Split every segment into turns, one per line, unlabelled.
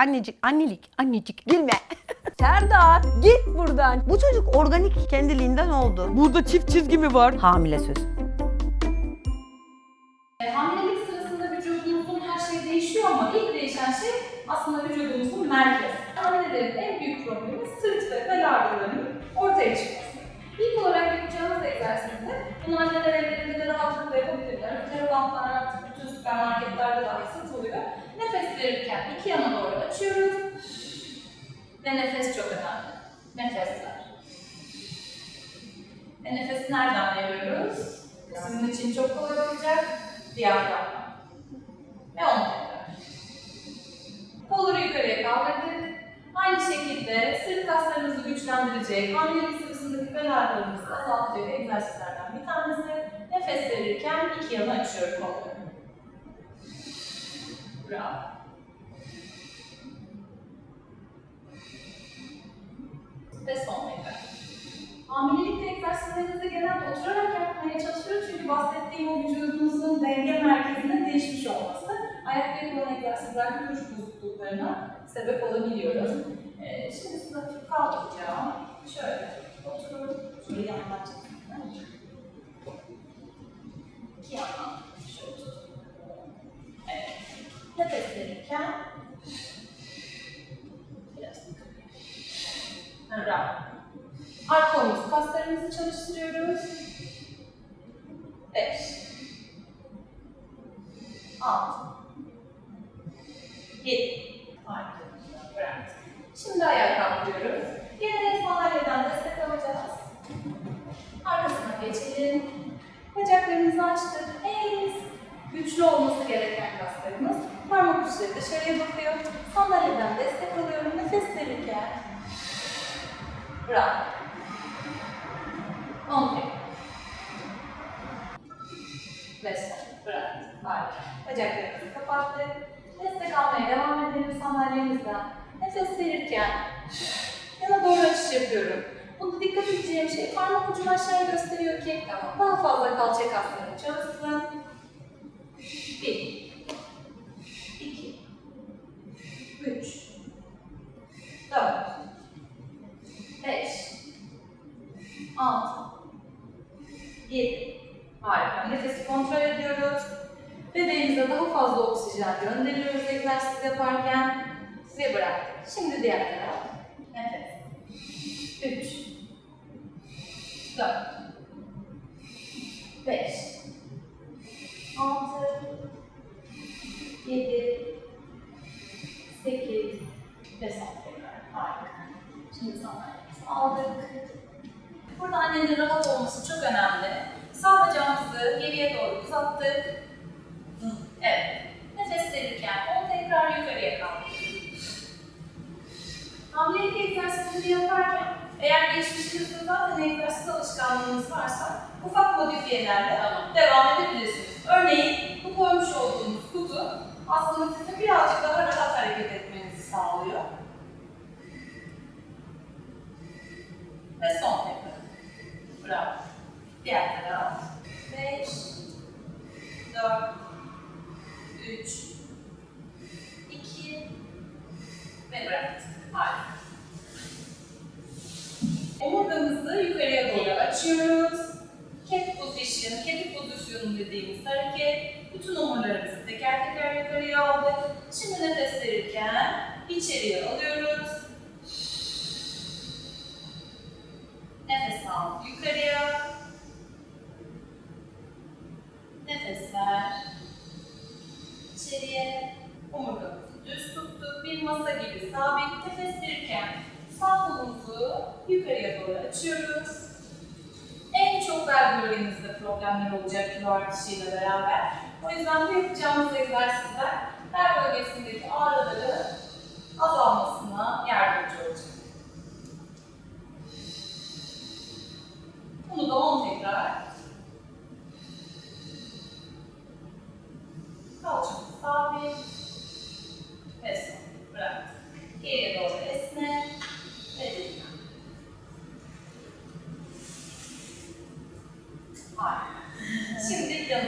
Annecik, annelik, annecik gülme. Serdar git buradan. Bu çocuk organik kendiliğinden oldu.
Burada çift çizgi mi var?
Hamile söz.
E, Hamilelik sırasında vücudumuzun her şeyi değişiyor ama ilk değişen şey aslında vücudumuzun merkezi. Hamilelerin en büyük problemi sırt ve bel ağrılarının ortaya çıkması. İlk olarak yapacağımız egzersizde bunu anneler evlerinde de rahatlıkla yapabilirler. Terabantlar artık bütün süpermarketlerde dahi satılıyor. Nefes verirken iki yana doğru açıyoruz. Ve nefes çok önemli. Nefes ver. Ve nefesi nereden veriyoruz? Sizin için çok kolay olacak. Diyaframdan. Ve onu tekrar. Kolları yukarıya kaldırdık. Aynı şekilde sırt kaslarımızı güçlendirecek, hamilelik sırasındaki bel ağrılarımızı azaltacak egzersizlerden bir tanesi. Nefes verirken iki yana açıyorum kolları. Bravo. Ve son tekrar. Hamilelik egzersizlerinizi genelde oturarak yapmaya çalışıyoruz çünkü bahsettiğim o vücudunuzun denge merkezinin değişmiş olması. Ayakta yapılan egzersizlerde duruş bozukluklarına sebep olabiliyoruz. Ee, şimdi size hafif kaldıracağım. Şöyle oturun. Şöyle yandan 6 7 Harika. Bıraktık. Şimdi ayağa kalkıyoruz. Yine sandalyeden destek alacağız. Arkasına geçelim. Bacaklarımızı açtık. En güçlü olması gereken kaslarımız. Parmak uçları dışarıya bakıyor. Sandalyeden destek alıyorum. Nefes verirken. Bravo. 10 Bacaklarımızı kapattık. Destek almaya devam edelim sandalyemizden. Nefes verirken yana doğru açış yapıyorum. Bunda dikkat edeceğim şey parmak ucunu aşağıya gösteriyor ki daha fazla kalça kasları çalışsın. 1 2 3 4 5 6 7 Harika. Nefesi kontrol ediyoruz. Bebeğimize daha fazla oksijen gönderiyoruz egzersiz yaparken. Ve bıraktık. Şimdi diğer taraf. Nefes. 3 4 5 6 7 8 ve son tekrar. Harika. Şimdi sandalyemizi aldık. Burada annenin rahat olması çok önemli. Sağ bacağımızı geriye doğru uzattık. Evet. Nefes verirken onu tekrar yukarıya kaldırdık. Hamilelik egzersizleri yaparken eğer geçmişinizde zaten egzersiz alışkanlığınız varsa ufak modifiyelerle devam edebilirsiniz. Örneğin bu koymuş olduğumuz kutu aslında sizi birazcık daha rahat hareket etmenizi sağlıyor. Ve son tekrar. Bravo. Diğer taraf. 5, 4, 3, 2 ve bıraktık. Harika. Omurgamızı yukarıya doğru açıyoruz. Cat position, kedi pozisyonu dediğimiz hareket. Bütün omurlarımızı teker teker yukarıya aldık. Şimdi nefes verirken içeriye alıyoruz. Nefes al yukarıya. Nefes ver. İçeriye. Omurgamızı düz tuttuk. Bir masa gibi sabit. Nefes verirken sağ kolumuzu yukarıya doğru açıyoruz. En çok bel bölgenizde problemler olacak kilo artışıyla beraber. O yüzden bu yapacağımız egzersizler bel bölgesindeki ağrıları azalmasına yardımcı olacak. Bunu da 10 tekrar. Kalçamız sabit. Ve son. Bırak. Geriye doğru esne. Ve dinlen. Harika. Şimdi yan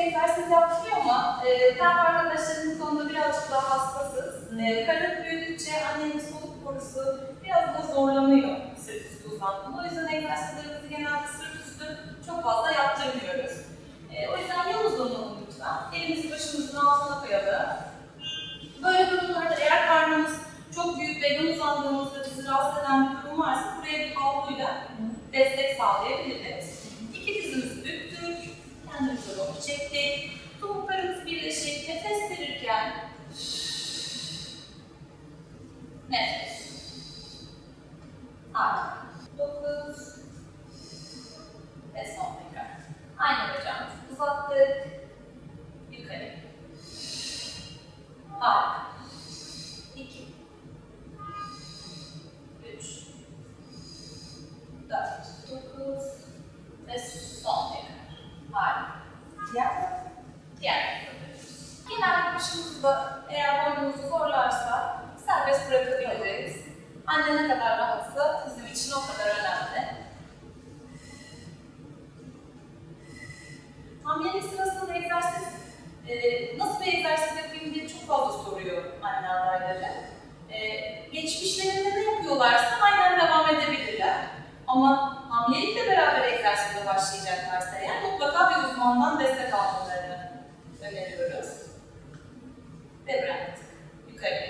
Ee, e, üstü yaptırıyor ama e, ben arkadaşlarım bu konuda birazcık daha hassasız. E, karın büyüdükçe annenin soluk borusu biraz da zorlanıyor sırt üstü uzandığında. O yüzden egzersizlerimizi genelde sırt üstü çok fazla yaptırmıyoruz. E, o yüzden yan uzanalım lütfen. Elimizi başımızın altına koyalım. Böyle durumlarda eğer karnımız çok büyük ve yan uzandığımızda bizi rahatsız eden bir durum varsa buraya bir havluyla destek sağlayabiliriz. İki dizimizi büktük, kendimize doğru çektik. Topuklarımız birleşik, nefes verirken nefes. Harika. Dokuz ve son tekrar. Aynı bacağımızı uzattık. Yukarı. Harika. Serbest bırakabiliriz. Anne ne kadar rahatsa bizim için o kadar önemli. Hamilelik sırasında egzersiz, e, nasıl bir egzersiz yapayım diye çok fazla soruyor anne adayları. E, geçmişlerinde ne yapıyorlarsa aynen devam edebilirler. Ama hamilelikle beraber egzersize başlayacaklarsa eğer mutlaka bir uzmandan destek almalarını öneriyoruz. Ve bıraktık. Yukarı.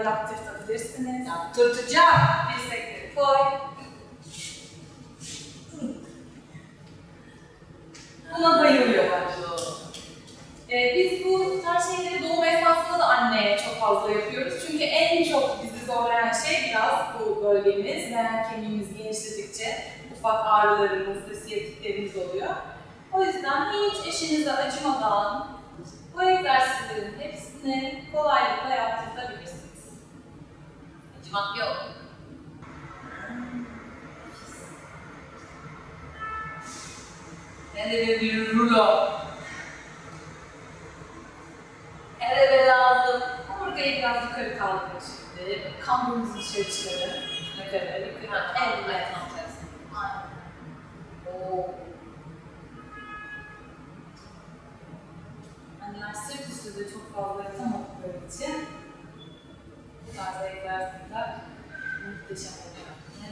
Kolaylıkla yaptırtabilirsiniz. Yaptırtacağım. Dirsekleri koy. Buna bayılıyorlar. Ee, biz bu tarz şeyleri doğum esnasında da anneye çok fazla yapıyoruz. Çünkü en çok bizi zorlayan şey biraz bu bölgemiz. Leğen kemiğimiz genişledikçe ufak ağrılarımız ve siyatiklerimiz oluyor. O yüzden hiç eşinize acımadan bu egzersizlerin hepsini kolaylıkla yaptırtabilirsiniz. Acımak yok. Hele de bir rulo. El ele lazım. Omurgayı biraz yukarı kaldırın şimdi. Kamburumuzu dışarı çıkarın. Yukarı, yukarı. El ile Aynen. Oo. Anneler sırt üstü de çok fazla yapamadıkları için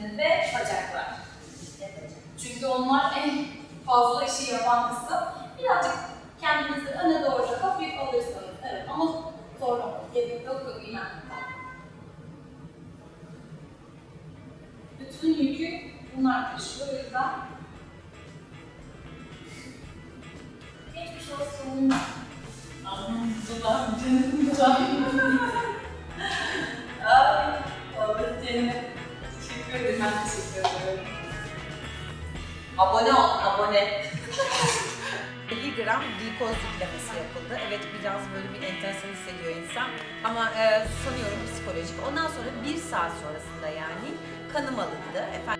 ve bacaklar. Çünkü onlar en fazla işi yapan kısım. Birazcık kendinizi öne doğru hafif alırsanız. Evet ama zorlamayın. Gerek yok yok inan. Bütün yükü bunlar taşıyor. O yüzden geçmiş olsun.
Gram glikoz yüklemesi yapıldı. Evet biraz böyle bir enteresan hissediyor insan ama e, sanıyorum psikolojik. Ondan sonra bir saat sonrasında yani kanım alındı. Efendim